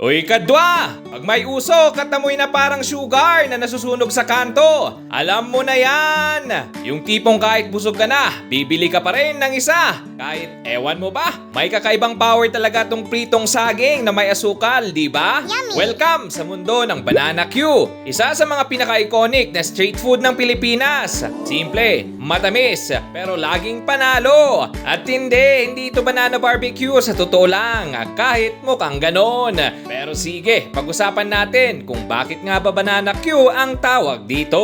Uy, kadwa! Pag may usok at amoy na parang sugar na nasusunog sa kanto, alam mo na yan! Yung tipong kahit busog ka na, bibili ka pa rin ng isa. Kahit ewan mo ba, may kakaibang power talaga tong pritong saging na may asukal, di ba? Welcome sa mundo ng Banana Q! Isa sa mga pinaka-iconic na street food ng Pilipinas. Simple, matamis, pero laging panalo. At hindi, hindi ito banana barbecue sa totoo lang, kahit mukhang ganon. Pero sige, pag-usapan natin kung bakit nga ba Banana Q ang tawag dito.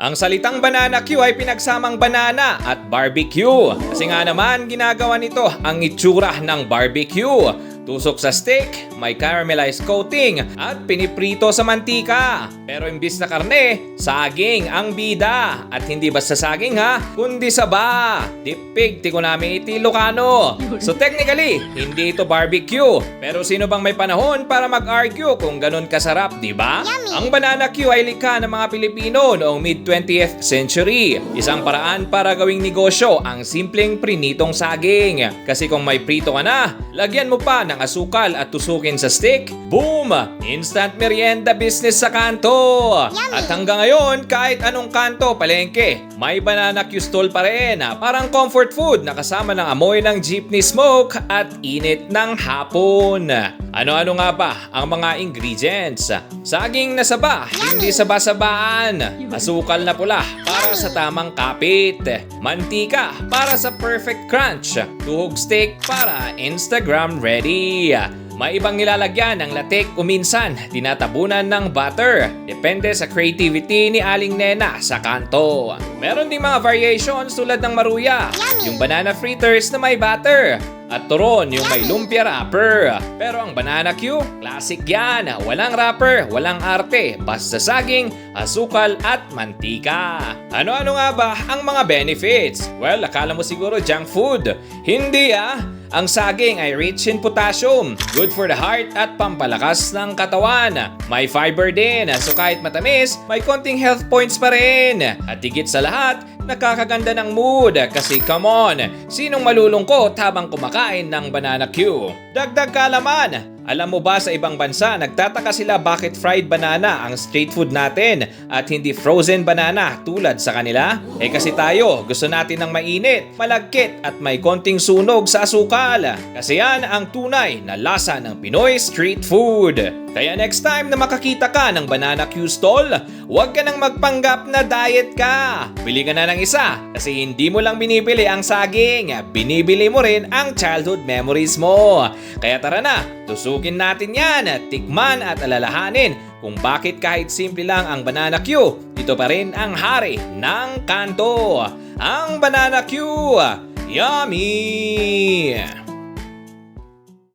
Ang salitang banana Q ay pinagsamang banana at barbecue. Kasi nga naman ginagawa nito ang itsura ng barbecue. Tusok sa steak, may caramelized coating at piniprito sa mantika. Pero imbis na karne, saging ang bida. At hindi basta saging ha, kundi saba. Tipig, tiko namin iti Ilocano. So technically, hindi ito barbecue. Pero sino bang may panahon para mag-argue kung ganun kasarap, di ba? Ang banana Q ay likha ng mga Pilipino noong mid-20th century. Isang paraan para gawing negosyo ang simpleng prinitong saging. Kasi kung may prito ka na, lagyan mo pa ng asukal at tusukin sa stick, boom! Instant merienda business sa kanto! Yummy! At hanggang ngayon, kahit anong kanto, palengke, may banana Q stall pa rin. ah, Parang comfort food na kasama ng amoy ng jeepney smoke at init ng hapon. Ano-ano nga ba ang mga ingredients? Saging na saba, hindi saba-sabaan. Asukal na pula para sa tamang kapit. Mantika para sa perfect crunch. Tuhog steak para Instagram ready. May ibang nilalagyan ng latik o minsan tinatabunan ng butter. Depende sa creativity ni Aling Nena sa kanto. Meron ding mga variations tulad ng maruya, Yummy! yung banana fritters na may butter, at turon yung may lumpia wrapper. Pero ang banana Q, classic yan. Walang wrapper, walang arte, basta saging, asukal at mantika. Ano-ano nga ba ang mga benefits? Well, akala mo siguro junk food. Hindi ah. Ang saging ay rich in potassium, good for the heart at pampalakas ng katawan. May fiber din, so kahit matamis, may konting health points pa rin. At higit sa lahat, nakakaganda ng mood kasi come on, sinong malulungkot habang kumakain ng banana Q? Dagdag kalaman, alam mo ba sa ibang bansa, nagtataka sila bakit fried banana ang street food natin at hindi frozen banana tulad sa kanila? Eh kasi tayo, gusto natin ng mainit, malagkit at may konting sunog sa asukal. Kasi yan ang tunay na lasa ng Pinoy street food. Kaya next time na makakita ka ng Banana Q stall, huwag ka nang magpanggap na diet ka. Bili ka na ng isa kasi hindi mo lang binibili ang saging, binibili mo rin ang childhood memories mo. Kaya tara na, tusukin natin yan, tikman at alalahanin kung bakit kahit simple lang ang Banana Q, ito pa rin ang hari ng kanto. Ang Banana Q! Yummy!